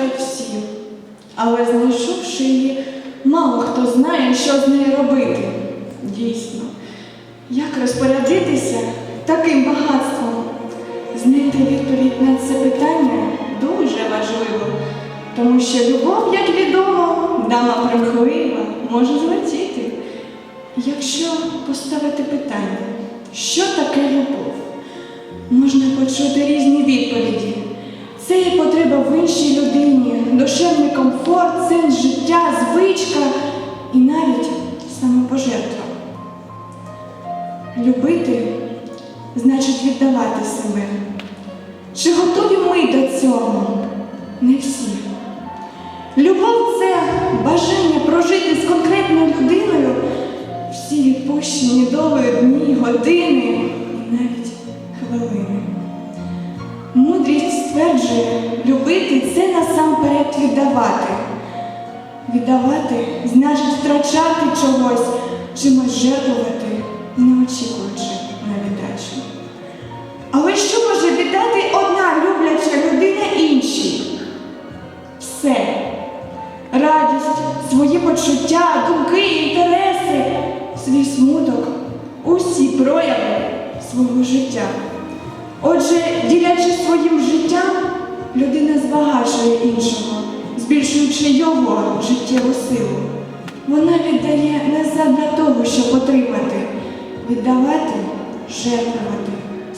бажають всі. Але знайшовши її, мало хто знає, що з нею робити. Дійсно, як розпорядитися таким багатством? Знайти відповідь на це питання дуже важливо, тому що любов, як відомо, дама примхлива, може злетіти. Якщо поставити питання, що таке любов, можна почути різні відповіді. Це є потреба в іншій людині, душевний комфорт, сенс життя, звичка і навіть самопожертва. Любити значить віддавати себе. Чи готові ми до цього? Не всі. Любов це бажання прожити з конкретною людиною всі відпущені долею дні, години віддавати. Віддавати значить втрачати чогось, чимось жертвувати, не очікуючи на віддачу. Але що може віддати одна любляча людина іншій? Все. Радість, свої почуття, думки, інтереси, свій смуток, усі прояви свого життя. Отже, ділячи своїм життям, людина збагачує іншого, збільшуючи його життєву силу. Вона віддає не задля того, щоб отримати, віддавати, жертвувати.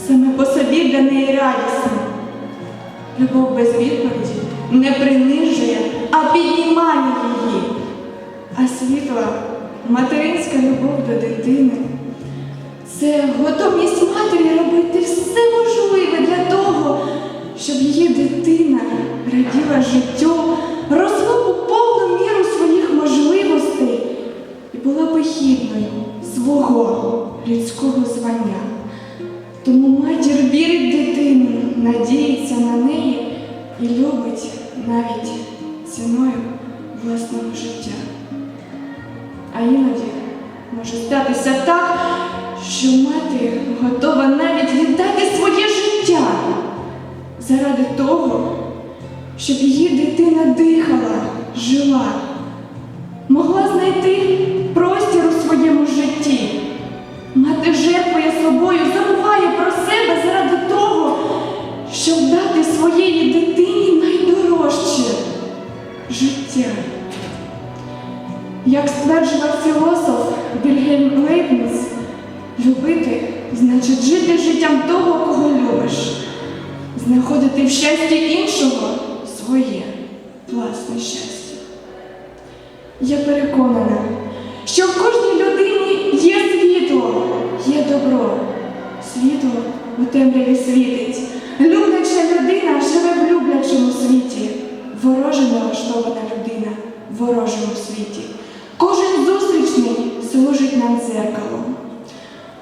Саме по собі для неї радісно. Любов без відповіді не принижує, а піднімає її. А світла, материнська любов до дитини це готовність Тому матір вірить дитину, надіється на неї і любить навіть ціною власного життя. А іноді може статися так, що мати готова навіть віддати своє життя заради того, щоб її дитина дихала, жила, Як стверджував філософ Вільгельм Лейбниц, любити значить жити життям того, кого любиш, знаходити в щасті іншого своє власне щастя. Я переконана, що в кожній людині є світло, є добро. Світло у темряві світить. Любляча людина живе в люблячому світі. Вороже налаштована людина в ворожому світі. Кожен зустрічний служить нам дзеркалом.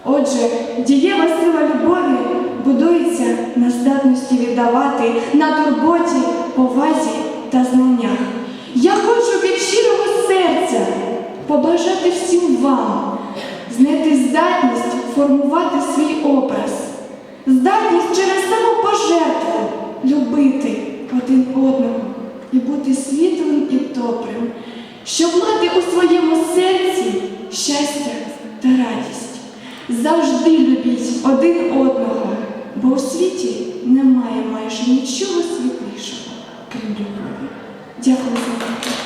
Отже, дієва сила любові будується на здатності віддавати, на турботі, повазі та знаннях. Я хочу від щирого серця побажати всім вам знайти здатність формувати свій образ, здатність через самопожертву любити один одного і бути світлим і добрим, щоб мати у своєму серці щастя та радість. Завжди любіть один одного, бо у світі немає майже нічого світлішого, крім любові. Дякую за увагу.